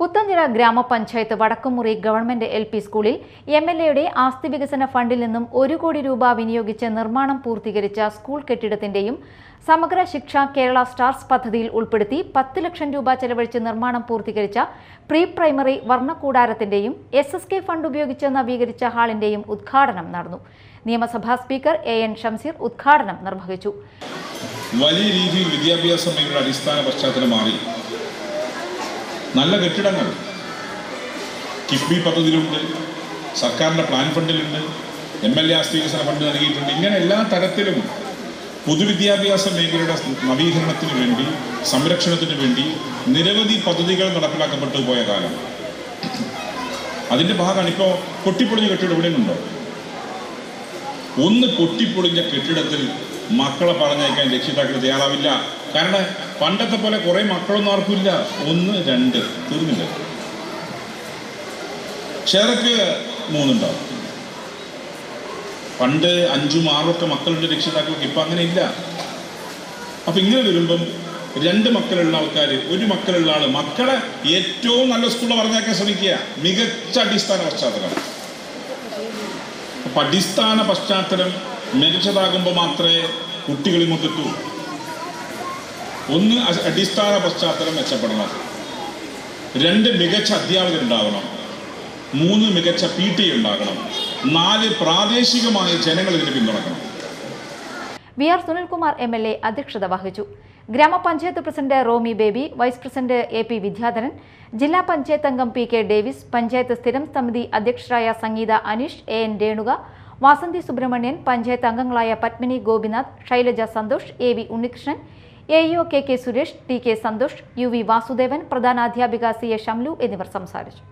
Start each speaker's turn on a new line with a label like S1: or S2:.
S1: പുത്തഞ്ചിറ ഗ്രാമപഞ്ചായത്ത് Vadakkumuri government L P സ്കൂളിൽ M L എയുടെ ആസ്തി വികസന ഫണ്ടിൽ നിന്നും ഒരു കോടി രൂപ വിനിയോഗിച്ച് നിർമ്മാണം പൂർത്തീകരിച്ച സ്കൂൾ കെട്ടിടത്തിന്റെയും സമഗ്ര ശിക്ഷ കേരള സ്റ്റാർസ് പദ്ധതിയിൽ ഉൾപ്പെടുത്തി പത്ത് ലക്ഷം രൂപ ചെലവഴിച്ച് നിർമ്മാണം പൂർത്തീകരിച്ച പ്രീ പ്രൈമറി വർണക്കൂടാരത്തിന്റെയും എസ് എസ് കെ ഫണ്ട് ഉപയോഗിച്ച് നവീകരിച്ച ഹാളിന്റെയും ഉദ്ഘാടനം നടന്നു. നിയമസഭാ സ്പീക്കർ എ എൻ ഷംസീർ ഉദ്ഘാടനം നിർവഹിച്ചു.
S2: വലിയ രീതിയിൽ വിദ്യാഭ്യാസ അടിസ്ഥാന പശ്ചാത്തലം മാറി. നല്ല കെട്ടിടങ്ങൾ. കിഫ്ബി പദ്ധതിയിലുണ്ട് സർക്കാരിന്റെ പ്ലാൻ ഫണ്ടിലുണ്ട് എം എൽ എ ആസ്തി വികസന ഫണ്ട് നൽകിയിട്ടുണ്ട്. ഇങ്ങനെ എല്ലാ തരത്തിലും പൊതുവിദ്യാഭ്യാസ മേഖലയുടെ നവീകരണത്തിന് വേണ്ടി സംരക്ഷണത്തിന് വേണ്ടി നിരവധി പദ്ധതികൾ നടപ്പിലാക്കപ്പെട്ടു പോയ കാലം. അതിന്റെ ഭാഗമാണ് ഇപ്പോൾ പൊട്ടിപ്പൊളിഞ്ഞ കെട്ടിടം എവിടെയുണ്ടോ ഒന്ന് പൊട്ടിപ്പൊളിഞ്ഞ കെട്ടിടത്തിൽ മക്കളെ പറഞ്ഞയക്കാൻ രക്ഷിതാക്കൾ തയ്യാറാവില്ല. കാരണം പണ്ടത്തെ പോലെ കുറെ മക്കളൊന്നും ആർക്കില്ല ഒന്ന് രണ്ട് തീർന്നില്ല. ഷെയറൊക്കെ മൂന്നുണ്ടാവും. പണ്ട് അഞ്ചും ആറും ഒക്കെ മക്കളുടെ രക്ഷിതാക്കൾക്ക് ഇപ്പം അങ്ങനെ ഇല്ല. അപ്പൊ ഇങ്ങനെ വരുമ്പം രണ്ട് മക്കളുള്ള ആൾക്കാർ ഒരു മക്കളുള്ള ആൾ മക്കളെ ഏറ്റവും നല്ല സ്കൂളിൽ പറഞ്ഞേക്കാൻ ശ്രമിക്കുക. മികച്ച അടിസ്ഥാന പശ്ചാത്തലം. അപ്പൊ അടിസ്ഥാന പശ്ചാത്തലം മികച്ചതാകുമ്പോൾ മാത്രമേ കുട്ടികൾ ഇങ്ങോട്ടെത്തൂ. ഒന്ന് അടിസ്ഥാന പശ്ചാത്തലം മെച്ചപ്പെടണം. രണ്ട് മികച്ച അധ്യാപകരുണ്ടാവണം മൂന്ന് മികച്ച പി ടി ഉണ്ടാകണം. നാല് പ്രാദേശികമായ ജനങ്ങൾ ഇതിന് പിന്തുണക്കണം
S1: V R Sunilkumar M L A അധ്യക്ഷത വഹിച്ചു. ഗ്രാമപഞ്ചായത്ത് president Romy Baby vice president A P Vidyadharan ജില്ലാ പഞ്ചായത്ത് അംഗം പി കെ ഡേവിസ് പഞ്ചായത്ത് സ്ഥിരം സമിതി അധ്യക്ഷരായ സംഗീത അനീഷ് എ എൻ രേണുക വാസന്തി സുബ്രഹ്മണ്യൻ പഞ്ചായത്ത് അംഗങ്ങളായ Padmini Gopinath Shylaja Santhosh A V Unnikrishnan A O K K Suresh T K Santhosh U V Vasudevan പ്രധാനാധ്യാപിക C A Shamlu എന്നിവർ സംസാരിച്ചു.